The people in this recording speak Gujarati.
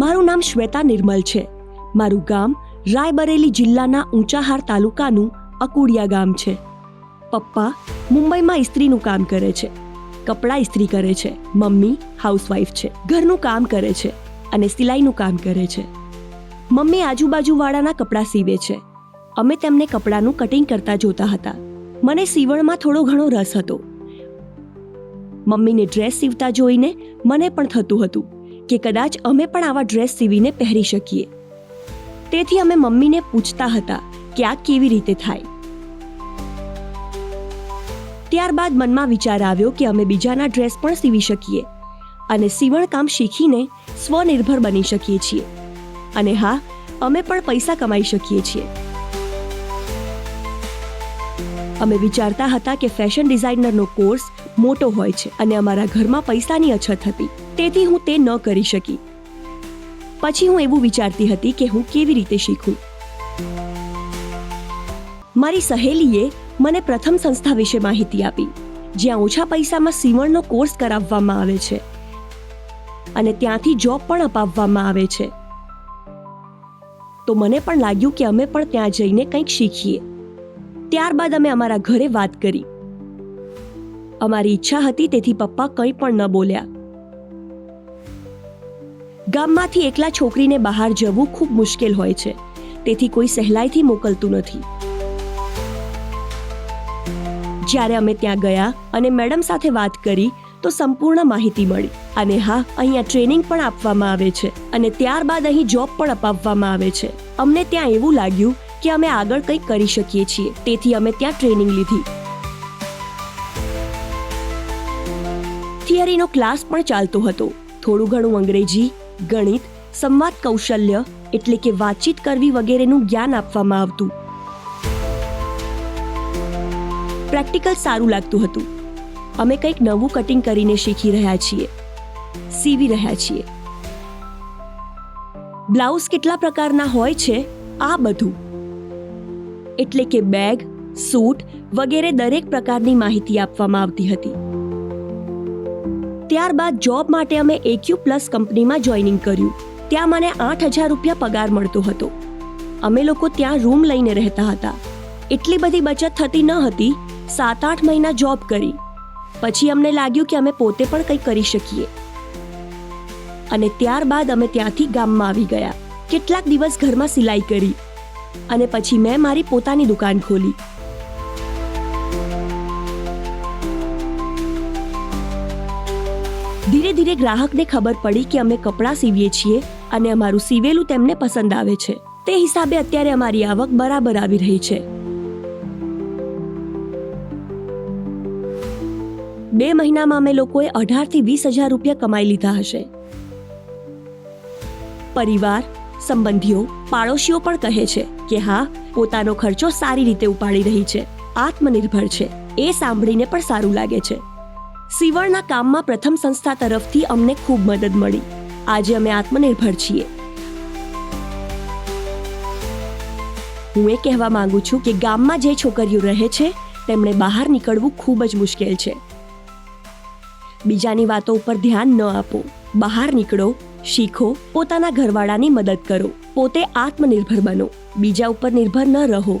મારું નામ શ્વેતા નિર્મલ છે. મારું ગામ રાયબરેલી જિલ્લાના ઊંચાહાર તાલુકાનું અકુડિયા ગામ છે. પપ્પા મુંબઈમાં ઇસ્ત્રીનું કામ કરે છે. કપડાં ઇસ્ત્રી કરે છે. મમ્મી હાઉસવાઈફ છે. ઘરનું કામ કરે છે અને સિલાઈનું કામ કરે છે. મમ્મી આજુબાજુવાળાના કપડાં સીવે છે. અમે તેમને કપડાંનું કટિંગ કરતા જોતા હતા. મને સીવણમાં થોડો ઘણો રસ હતો. મમ્મીને ડ્રેસ સીવતા જોઈને મને પણ થતું હતું. કે કદાચ અમે પણ આવા ડ્રેસ સીવીને પહેરી શકીએ. તેથી અમે મમ્મીને પૂછતા હતા કે આ કેવી રીતે થાય. ત્યારબાદ મનમાં વિચાર આવ્યો કે અમે બીજાના ડ્રેસ પણ સીવી શકીએ અને સીવણકામ શીખીને સ્વનિર્ભર બની શકીએ છીએ. અને હા, અમે પણ પૈસા કમાઈ શકીએ છીએ. અમે વિચારતા હતા કે ફેશન ડિઝાઇનરનો કોર્સ મોટો હોય છે અને અમારા ઘરમાં પૈસાની અછત હતી. તેથી હું તે ન કરી શકી. પછી હું એવું વિચારતી હતી કે હું કેવી રીતે શીખું. મારી સહેલીએ મને પ્રથમ સંસ્થા વિશે માહિતી આપી, જ્યાં ઓછા પૈસામાં સીવણનો કોર્સ કરાવવામાં આવે છે અને ત્યાંથી જોબ પણ અપાવવામાં આવે છે. તો મને પણ લાગ્યું કે અમે પણ ત્યાં જઈને કંઈક શીખીએ. ત્યારબાદ અમે અમારા ઘરે વાત કરી. અમારી ઈચ્છા હતી તેથી પપ્પા કંઈ પણ ન બોલ્યા. ગામમાંથી એકલા છોકરીને બહાર જવું ખૂબ મુશ્કેલ હોય છે. તેથી કોઈ સહેલાઈથી મોકલતું નથી. જ્યારે અમે ત્યાં ગયા અને મેડમ સાથે વાત કરી, તો સંપૂર્ણ માહિતી મળી. અને હા, અહીંયા ટ્રેનિંગ પણ આપવામાં આવે છે અને ત્યારબાદ અહીં જોબ પણ અપાવવામાં આવે છે. અમને ત્યાં એવું લાગ્યું કે અમે આગળ કંઈક કરી શકીએ છીએ. તેથી અમે ત્યાં ટ્રેનિંગ લીધી. થિયરીનો ક્લાસ પણ ચાલતો હતો. થોડું ઘણું અંગ્રેજી ગણિત, સંવાદ કૌશલ્ય એટલે કે વાતચીત કરવી વગેરેનું જ્ઞાન આપવામાં આવતું. પ્રેક્ટિકલ સારું લાગતું હતું. અમે કંઈક નવું કટિંગ કરીને શીખી રહ્યા છીએ. સીવી રહ્યા છીએ. બ્લાઉઝ કેટલા પ્રકારના હોય છે? આ બધું. એટલે કે બેગ, સૂટ વગેરે દરેક પ્રકારની માહિતી આપવામાં આવતી હતી. ત્યારબાદ જોબ માટે અમે એક્યુ પ્લસ કંપનીમાં જોઈનિંગ કર્યું. ત્યાં મને આઠ હજાર રૂપિયા પગાર મળતો હતો. અમે લોકો ત્યાં રૂમ લઈને રહેતા હતા. એટલી બધી બચત થતી ન હતી. સાત આઠ મહિના જોબ કરી. પછી અમને લાગ્યું કે અમે પોતે પણ કંઈ કરી શકીએ. અને ત્યારબાદ અમે ત્યાંથી ગામમાં આવી ગયા. કેટલાક દિવસ ઘરમાં સિલાઈ કરી. અને પછી મેં મારી પોતાની દુકાન ખોલી. ધીરે ધીરે ગ્રાહકને ખબર પડી કે અમે કપડાં સીવીએ છીએ અને અમારું સીવેલું તેમને પસંદ આવે છે. તે હિસાબે અત્યારે અમારી આવક બરાબર આવી રહી છે. બે મહિનામાં અમે લોકોએ અઢારથી વીસ હજાર રૂપિયા કમાઈ લીધા હશે. પરિવાર, સંબંધીઓ, પાડોશીઓ પણ કહે છે કે હા, પોતાનો ખર્ચો સારી રીતે ઉપાડી રહી છે. આત્મનિર્ભર છે. એ સાંભળીને પણ સારું લાગે છે. સીવણના કામમાં પ્રથમ સંસ્થા તરફથી અમને ખૂબ મદદ મળી. આજે અમે આત્મનિર્ભર છીએ. હું એ કહેવા માંગુ છું કે ગામમાં જે છોકરીઓ રહે છે, તેમણે બહાર નીકળવું ખૂબ જ મુશ્કેલ છે. બીજાની વાતો ઉપર ધ્યાન ન આપો. બહાર નીકળો, શીખો, પોતાના ઘરવાળાની મદદ કરો. પોતે આત્મનિર્ભર બનો. બીજા ઉપર નિર્ભર ન રહો.